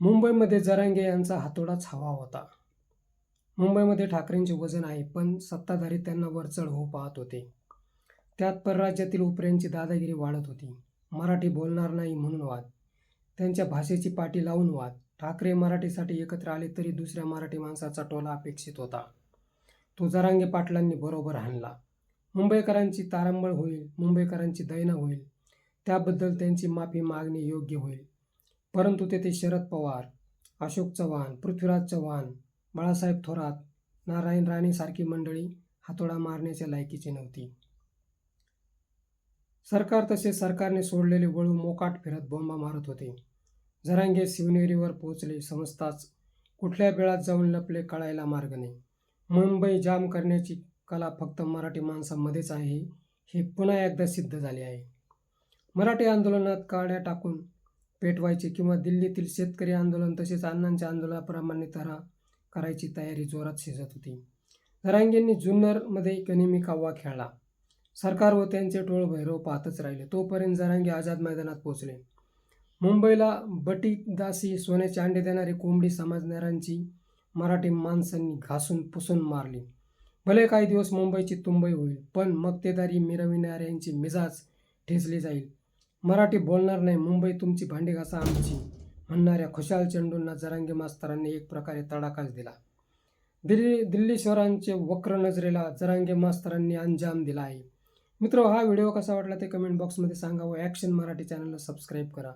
मुंबईमध्ये जरांगे यांचा हातोडाच हवा होता. मुंबईमध्ये ठाकरेंचे वजन आहे पण सत्ताधारी त्यांना वरचढ होऊ पाहत होते. त्यात परराज्यातील उपऱ्यांची दादागिरी वाढत होती. मराठी बोलणार नाही म्हणून वाद. त्यांच्या भाषेची पाठी लावून वाद. ठाकरे मराठीसाठी एकत्र आले तरी दुसऱ्या मराठी माणसाचा टोला अपेक्षित होता. तो जरांगे पाटलांनी बरोबर हाणला. मुंबईकरांची तारंबळ होईल मुंबईकरांची दैना होईल. त्याबद्दल त्यांची माफी मागणी योग्य होईल. परंतु तेथे शरद पवार अशोक चव्हाण पृथ्वीराज चव्हाण बाळासाहेब थोरात नारायण राणेसारखी मंडळी हातोडा मारण्याच्या लायकीची नव्हती. सरकार तसेच सरकारने सोडलेले वळू मोकाट फिरत बोंबा मारत होते. जरांगे शिवनेरीवर पोहोचले समजताच कुठल्या वेळात जाऊन लपले कळायला मार्ग नाही. मुंबई जाम करण्याची कला फक्त मराठी माणसामध्येच आहे हे पुन्हा एकदा सिद्ध झाले आहे. मराठी आंदोलनात काड्या टाकून पेटवायचे किंवा दिल्लीतील शेतकरी आंदोलन तसेच अण्णांच्या आंदोलनाप्रमाणे तऱ्हा करायची तयारी जोरात शिजत होती. जरांगेंनी जुन्नरमध्ये गनिमी काव्वा खेळला. सरकार व त्यांचे टोळ भैरव पाहतच राहिले. तोपर्यंत जरांगे आझाद मैदानात पोहोचले. मुंबईला बटीदासी सोन्याचे अंडे देणारी कोंबडी समजणाऱ्यांची मराठी माणसांनी घासून पुसून मारली. भले काही दिवस मुंबईची तुंबई होईल पण मक्तेदारी मिरविणाऱ्यांची मिजाज ठेचली जाईल. मराठी बोलणार नाही मुंबई तुमची भांडी घासा आमची म्हणणाऱ्या खुशाल चेंडूंना जरांगे मास्तरांनी एक प्रकारे तडाखाच दिला. दिल्ली दिल्लीश्वरांचे वक्र नजरेला जरांगे मास्तरांनी अंजाम दिला आहे. मित्र हा व्हिडिओ कसा वाटला ते कमेंट बॉक्समध्ये सांगा व ॲक्शन मराठी चॅनलला सबस्क्राईब करा.